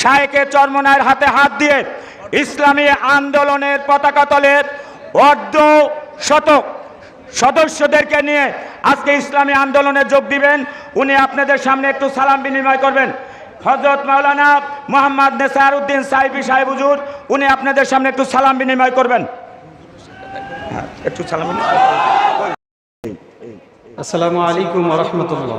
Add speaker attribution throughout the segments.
Speaker 1: শায়েকে চরমনায়ের হাতে হাত দিয়ে ইসলামী আন্দোলনের পতাকা তলের অর্ধ শতক সদস্যদেরকে নিয়ে আজকে ইসলামী আন্দোলনে যোগ দিবেন। উনি আপনাদের সামনে একটু সালাম বিনিময় করবেন। হজরত মাওলানা মোহাম্মদ নেসার উদ্দিন সাহেবী সাহেব হুজুর উনি আপনাদের সামনে একটু সালাম বিনিময় করবেন। হ্যাঁ, একটু সালাম
Speaker 2: আসসালামু আলাইকুম রহমতুল্লাহ।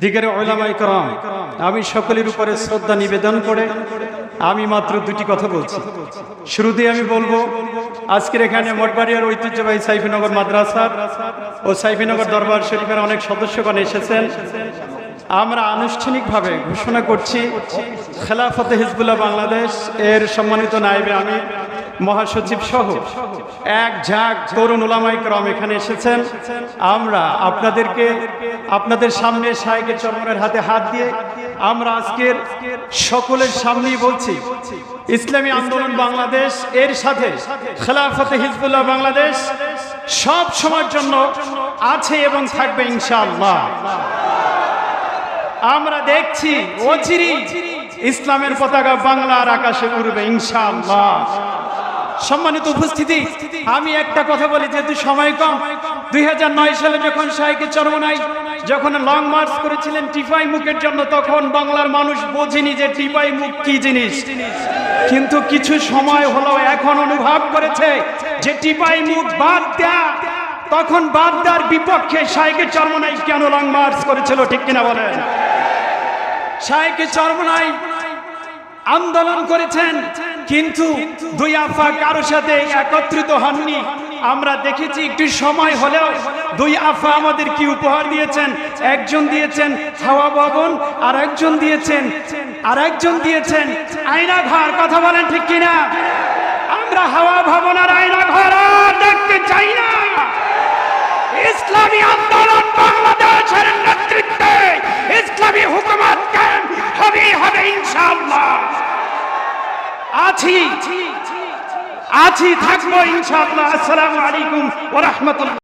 Speaker 2: দিগের ওলামাই করম, আমি সকলের উপরে শ্রদ্ধা নিবেদন করে আমি মাত্র দুটি কথা বলছি। শুরুতেই আমি বলব, আজকের এখানে মঠবাড়িয়ার ঐতিহ্যবাহী সাইফিনগর মাদ্রাসার ও সাইফিনগর দরবার শরীফের অনেক সদস্যগণ এসেছেন। আমরা আনুষ্ঠানিকভাবে ঘোষণা করছি, খেলাফতে হিজবুল্লাহ বাংলাদেশ এর সম্মানিত নাইবে আমি মহাসচিব সহ এক ঝাঁক তরুণ ওলামাই করম এখানে এসেছেন। আমরা আপনাদেরকে, আপনাদের সামনে শাহেকের চরমনের হাতে হাত দিয়ে আমরা আজকের সকলের সামনেই বলছি, ইসলামী আন্দোলন বাংলাদেশ, এর সাথে খেলাফতে হিজবুল্লাহ বাংলাদেশ সব সময়ের জন্য আছে এবং থাকবে ইনশাআল্লাহ। আমরা দেখছি ইসলামের পতাকা বাংলার আকাশে উড়বে ইনশাআল্লাহ। সম্মানিত উপস্থিতি, আমি একটা কথা বলি, যেহেতু সময় কম। দুই সালে যখন শাহেকে চরমনাই, যখন লং মার্চ করেছিলেন টিপাই মুখের জন্য, তখন বাংলার মানুষ বোঝেনি যে টিপাই মুখ কি জিনিস। কিন্তু কিছু সময় হলো এখন অনুভব করেছে যে টিপাই মুখ বাদ দেয়া, তখন বাদ দেওয়ার বিপক্ষে শাহেকে চরমনাই কেন লং মার্চ করেছিল, ঠিক কিনা বলেন? শাহেকে চরমনাই আন্দোলন করেছেন কিন্তু দুই আফা কারও সাথে একত্রিত হননি। আমরা দেখেছি একটু সময় হলেও দুই আফা আমাদের কি উপহার দিয়েছেন? একজন দিয়েছেন হাওয়া ভবন আর একজন দিয়েছেন আর একজন দিয়েছেন আয়না ঘর কথা বলেন ঠিক কিনা? আমরা হাওয়া ভবন আর আয়না ঘর দেখতে চাই আছি। আছি থাকব ইনশাআল্লাহ। আসসালামু আলাইকুম ওয়া রাহমাতুল্লাহ।